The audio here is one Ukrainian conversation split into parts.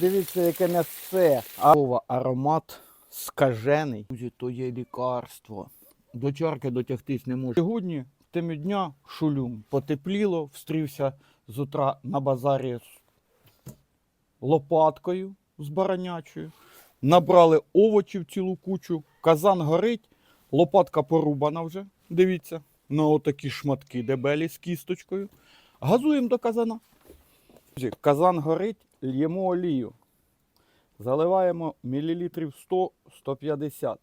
Дивіться, яке м'ясце. Аромат скажений. Друзі, то є лікарство. До чарки дотягтись не можу. Сьогодні, в темі дня, шулюм. Потепліло, встрівся з утра на базарі з лопаткою з баранячою. Набрали овочів цілу кучу, казан горить, лопатка порубана вже. Дивіться, на отакі шматки дебелі з кісточкою. Газуємо до казана. Казан горить, л'ємо олію. Заливаємо мілілітрів 100-150.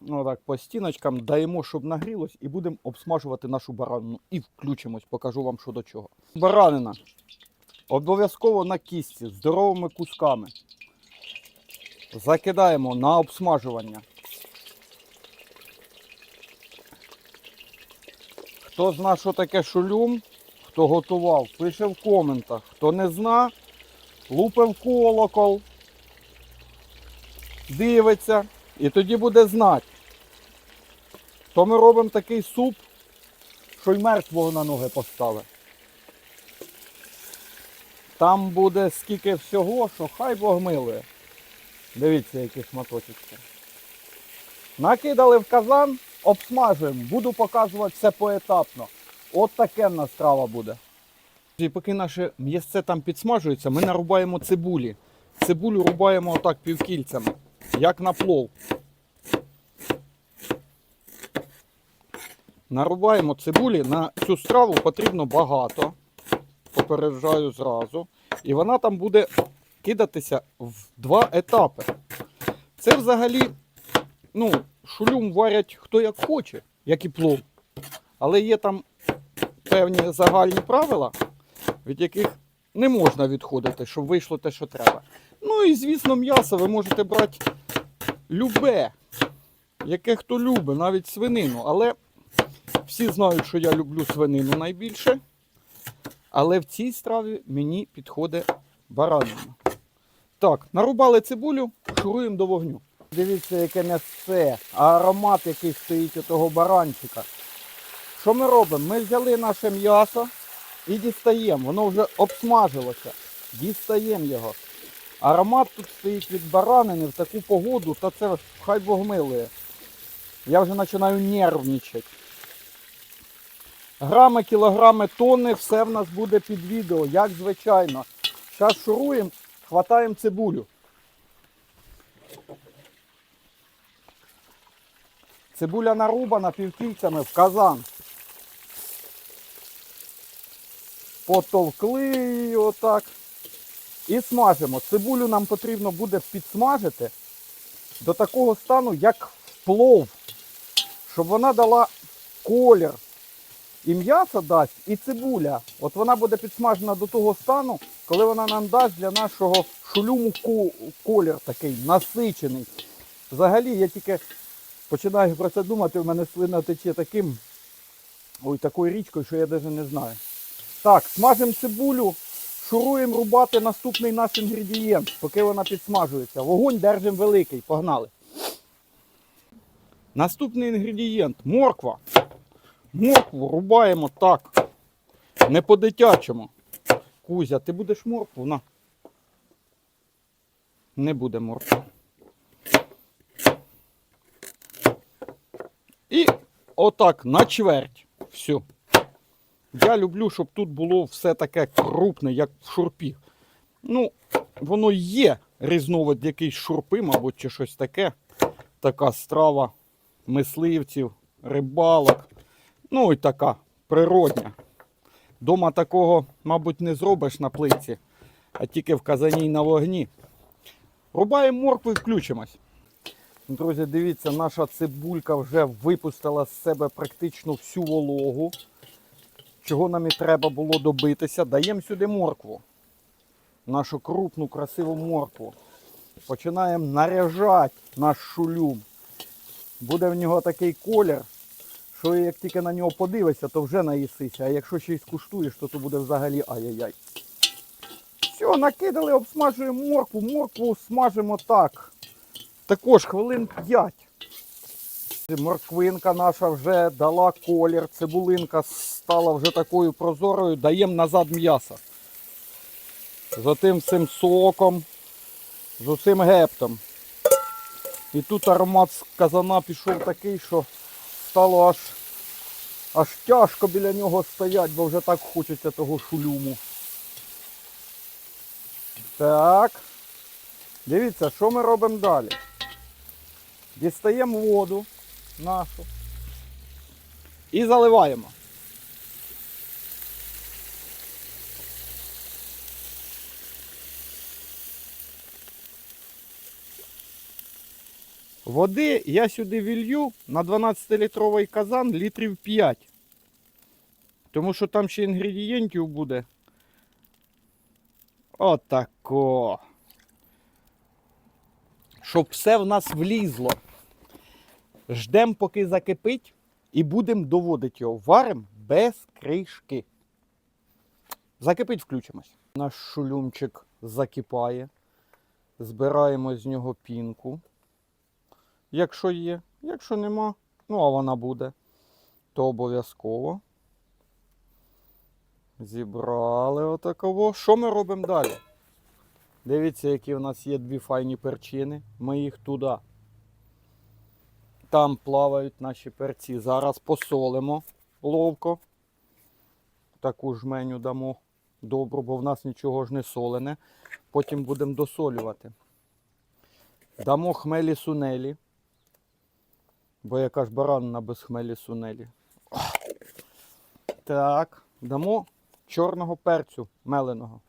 Ну так, по стіночкам даємо, щоб нагрілось, і будемо обсмажувати нашу баранину. І включимось, покажу вам, що до чого. Баранина. Обов'язково на кістці, з здоровими кусками. Закидаємо на обсмажування. Хто зна, що таке шулюм, хто готував, пише в коментах. Хто не зна, лупе в колокол, дивиться і тоді буде знати. То ми робимо такий суп, що й мертвого на ноги поставили. Там буде скільки всього, що хай Бог милує. Дивіться, які шматочки. Накидали в казан, обсмажуємо. Буду показувати все поетапно. От таке нас страва буде. І поки наше м'ясце там підсмажується, ми нарубаємо цибулі. Цибулю рубаємо отак півкільцями, як на плов. Нарубаємо цибулі. На цю страву потрібно багато. Попереджаю зразу. І вона там буде кидатися в два етапи. Це взагалі, ну, шулюм варять хто як хоче, як і плов. Але є там певні загальні правила, від яких не можна відходити, щоб вийшло те, що треба. Ну і звісно, м'ясо ви можете брати любе, яке хто любить, навіть свинину. Але всі знають, що я люблю свинину найбільше. Але в цій страві мені підходить баранина. Так, нарубали цибулю, шуруємо до вогню. Дивіться, яке м'ясце, а аромат, який стоїть у того баранчика. Що ми робимо? Ми взяли наше м'ясо і дістаємо. Воно вже обсмажилося. Дістаємо його. Аромат тут стоїть від баранини в таку погоду, та це хай Бог милує. Я вже починаю нервничати. Грами, кілограми, тонни, все в нас буде під відео, як звичайно. Зараз шуруємо, хватаємо цибулю. Цибуля нарубана півкільцями в казан. Потовкли її отак. І смажимо. Цибулю нам потрібно буде підсмажити до такого стану, як плов. Щоб вона дала колір. І м'ясо дасть, і цибуля. От вона буде підсмажена до того стану, коли вона нам дасть для нашого шулюму колір такий насичений. Взагалі, я тільки починаю про це думати, в мене слина тече таким, ой, такою річкою, що я навіть не знаю. Так, смажимо цибулю, шуруємо рубати наступний наш інгредієнт, поки вона підсмажується. Вогонь держимо великий, погнали. Наступний інгредієнт морква. Моркву рубаємо так. Не по-дитячому. Кузя, ти будеш моркву? На. Не буде моркви. І отак на чверть. Все. Я люблю, щоб тут було все таке крупне, як в шурпі. Ну, воно є різновид якийсь шурпи, мабуть, чи щось таке. Така страва мисливців, рибалок. Ну і така природня. Дома такого, мабуть, не зробиш на плиці, а тільки в казані на вогні. Рубаємо моркву і включимось. Друзі, дивіться, наша цибулька вже випустила з себе практично всю вологу. Чого нам і треба було добитися. Даємо сюди моркву. Нашу крупну, красиву моркву. Починаємо наряжати наш шулюм. Буде в нього такий колір, що як тільки на нього подивишся, то вже наїсися. А якщо ще й скуштуєш, то то буде взагалі ай-яй-яй. Все, накидали, обсмажуємо моркву. Моркву смажимо так. Також хвилин 5. Морквинка наша вже дала колір, цибулинка стала вже такою прозорою, даємо назад м'ясо. з отим всім соком, з усім гептом. І тут аромат з казана пішов такий, що стало аж, аж тяжко біля нього стоять, бо вже так хочеться того шулюму. Так. Дивіться, що ми робимо далі. Дістаємо воду нашу і заливаємо. Води я сюди вілью на 12-літровий казан літрів 5. Тому що там ще інгредієнтів буде. Отако. Щоб все в нас влізло. Ждемо, поки закипить, і будемо доводити його. Варимо без кришки. Закипить, включимось. Наш шулюмчик закипає. Збираємо з нього пінку. Якщо є. Якщо нема, ну а вона буде, то обов'язково. Зібрали отаково. Що ми робимо далі? Дивіться, які в нас є дві файні перчини. Ми їх туди. Там плавають наші перці. Зараз посолимо ловко. Таку жменю дамо добру, бо в нас нічого ж не солене. Потім будемо досолювати. Дамо хмелі сунелі. Бо яка ж баранина без хмелі сунелі. Так, дамо чорного перцю меленого.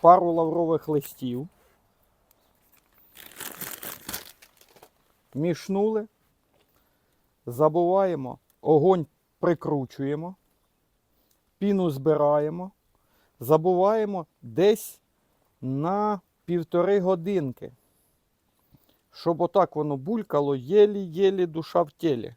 Пару лаврових листів. Мішнули. Забуваємо, огонь прикручуємо, піну збираємо, забуваємо десь на півтори годинки. Щоб отак воно булькало, єлі-єлі душа в тілі.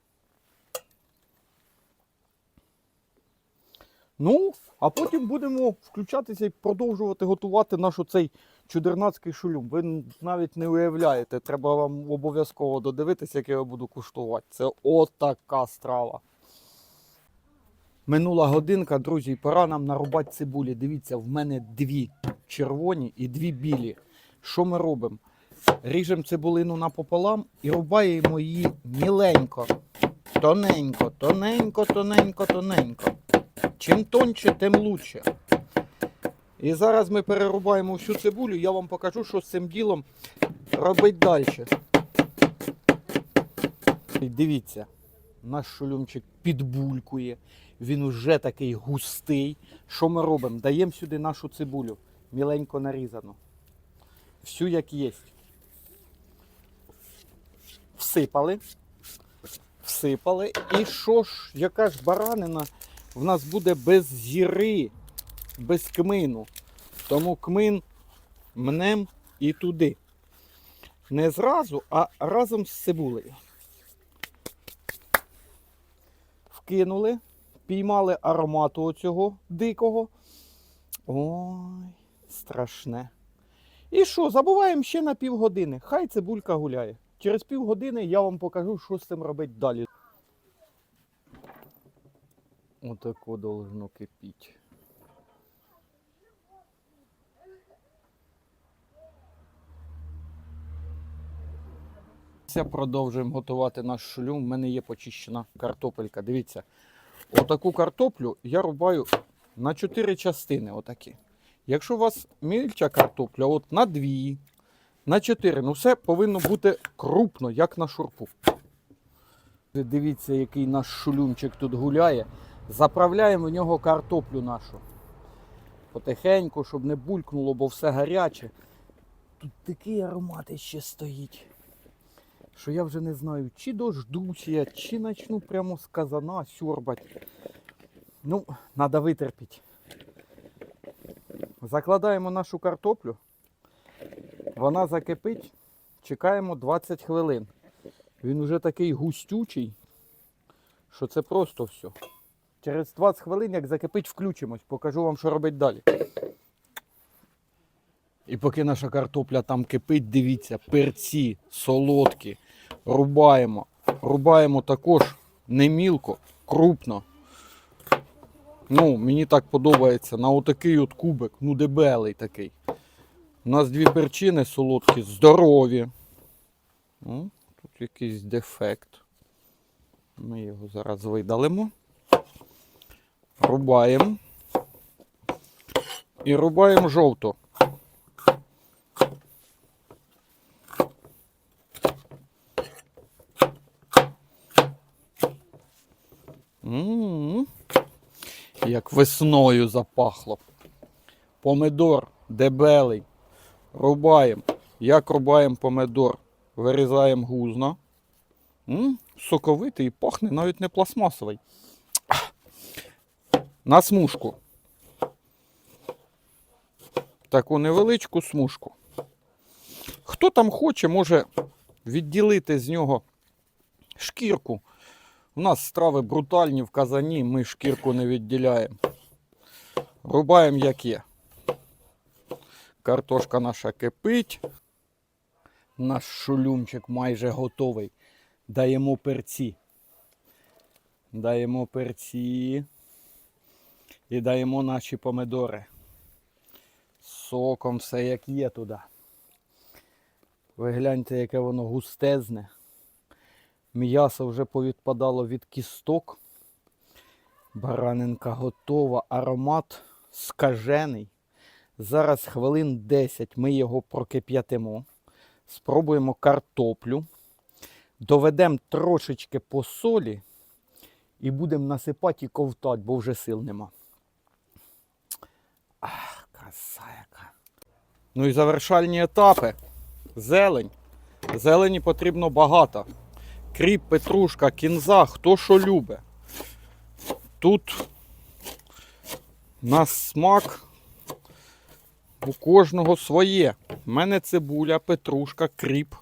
Ну, а потім будемо включатися і продовжувати готувати наш оцей чудернацький шулюм. Ви навіть не уявляєте, треба вам обов'язково додивитися, як я його буду куштувати. Це отака страва. Минула годинка, друзі, пора нам нарубати цибулі. Дивіться, в мене дві червоні і дві білі. Що ми робимо? Ріжемо цибулину напополам і рубаємо її міленько, тоненько, тоненько, тоненько, тоненько. Чим тоньше, тим лучше. І зараз ми перерубаємо всю цибулю, я вам покажу, що з цим ділом робить далі. Дивіться, наш шулюмчик підбулькує, він уже такий густий. Що ми робимо? Даємо сюди нашу цибулю, міленько нарізану. Всю як є. Всипали. Всипали. І що ж, яка ж баранина в нас буде без зіри, без кмину. Тому кмин мнем і туди. Не зразу, а разом з цибулею. Вкинули, піймали аромату оцього дикого. Ой, страшне. І що, забуваємо ще на півгодини. Хай цибулька гуляє. Через півгодини я вам покажу, що з цим робити далі. Отако должно кипіти. Продовжуємо готувати наш шлюм. У мене є почищена картопелька. Дивіться, отаку картоплю я рубаю на 4 частини. Отакі. Якщо у вас мільча картопля, от на 2, на 4, ну все повинно бути крупно, як на шурпу. Дивіться, який наш шулюмчик тут гуляє. Заправляємо в нього картоплю нашу. Потихеньку, щоб не булькнуло, бо все гаряче. Тут такий аромат ще стоїть. Що я вже не знаю, чи дождусь чи начну прямо з казана сьорбать. Ну, треба витерпіти. Закладаємо нашу картоплю. Вона закипить. Чекаємо 20 хвилин. Він уже такий густючий, що це просто все. Через 20 хвилин, як закипить, включимось, покажу вам, що робити далі. І поки наша картопля там кипить, дивіться, перці, солодкі, рубаємо. Рубаємо також не мілко, крупно. Ну, мені так подобається. На отакий от кубик, ну дебелий такий. У нас дві перчини солодкі, здорові. Ну, тут якийсь дефект. Ми його зараз видалимо. Рубаємо. І рубаємо жовту. М, Як весною запахло. Помидор дебелий. Рубаємо. Як рубаємо помидор? Вирізаємо гузно. М, Соковитий і пахне навіть не пластмасовий. На смужку. Таку невеличку смужку. Хто там хоче, може відділити з нього шкірку. У нас страви брутальні в казані, ми шкірку не відділяємо. Рубаємо як є. Картошка наша кипить. Наш шулюмчик майже готовий. Даємо перці. Даємо перці. І даємо наші помидори. Соком все як є туди. Ви гляньте, яке воно густезне. М'ясо вже повідпадало від кісток. Баранинка готова, аромат скажений. Зараз хвилин 10 ми його прокип'ятимо. Спробуємо картоплю. Доведемо трошечки по солі і будемо насипати і ковтати, бо вже сил нема. Ах, краса яка. Ну і завершальні етапи. Зелень. Зелені потрібно багато. Кріп, петрушка, кінза, хто що любить. Тут на смак у кожного своє. У мене цибуля, петрушка, кріп.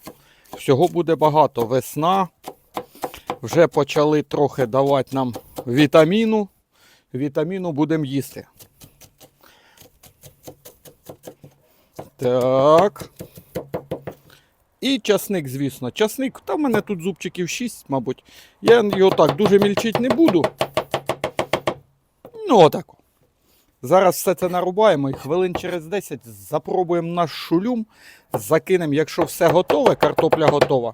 Всього буде багато. Весна. Вже почали трохи давати нам вітаміну. Вітаміну будемо їсти. Так. І часник, звісно. Часник, та в мене тут зубчиків 6, мабуть. Я його так дуже мільчити не буду. Ну, отако. Зараз все це нарубаємо і хвилин через 10 запробуємо наш шулюм, закинемо, якщо все готове, картопля готова,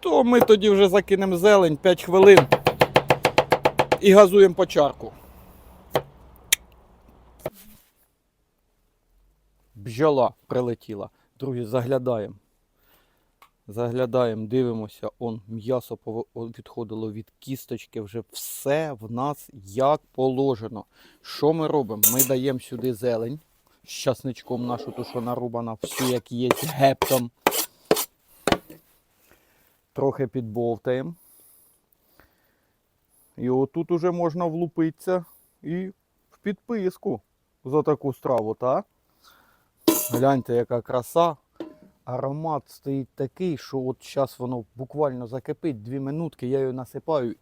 то ми тоді вже закинемо зелень 5 хвилин і газуємо по чарку. Бджола прилетіла. Друзі, заглядаємо. Заглядаємо, дивимося, он м'ясо відходило від кісточки, вже все в нас як положено. Що ми робимо? Ми даємо сюди зелень з часничком нашу, ту, що нарубана, всю як є, гептом. Трохи підбовтаємо. І отут уже можна влупитися і в підписку за таку страву, так? Гляньте, яка краса. Аромат стоїть такий, що от зараз воно буквально закипить, дві минутки, я його насипаю,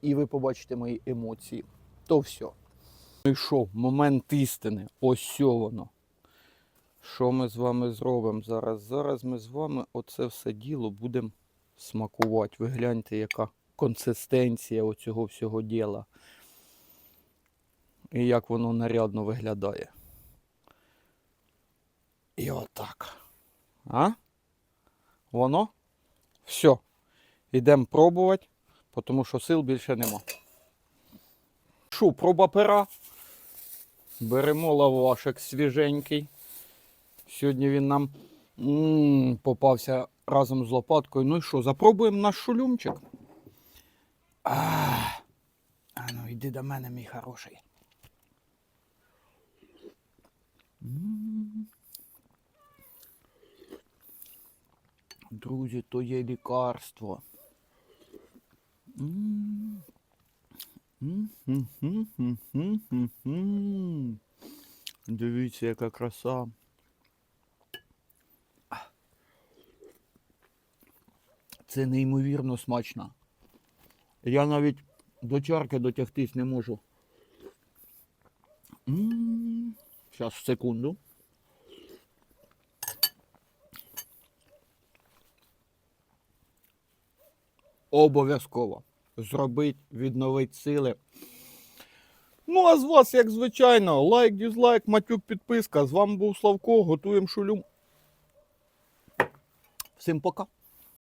і ви побачите мої емоції. То все. Ну і що, момент істини. Ось воно. Що ми з вами зробимо зараз? Зараз ми з вами оце все діло будемо смакувати. Ви гляньте, яка консистенція оцього всього діла. І як воно нарядно виглядає. І отак. А? Воно? Все. Йдемо пробувати, тому що сил більше нема. Що, проба пера. Беремо лавашик свіженький. Сьогодні він нам м, попався разом з лопаткою. Ну і що, запробуємо наш шулюмчик. А, а ну йди до мене, мій хороший. М. Друзі, то є лікарство. Дивіться, яка краса. Це неймовірно смачно. Я навіть до чарки дотягтись не можу. Зараз, секунду. Обов'язково. Зробить, відновить сили. Ну, а з вас, як звичайно, лайк, дізлайк, матюк, підписка. З вами був Славко, готуємо шулюм. Всім пока.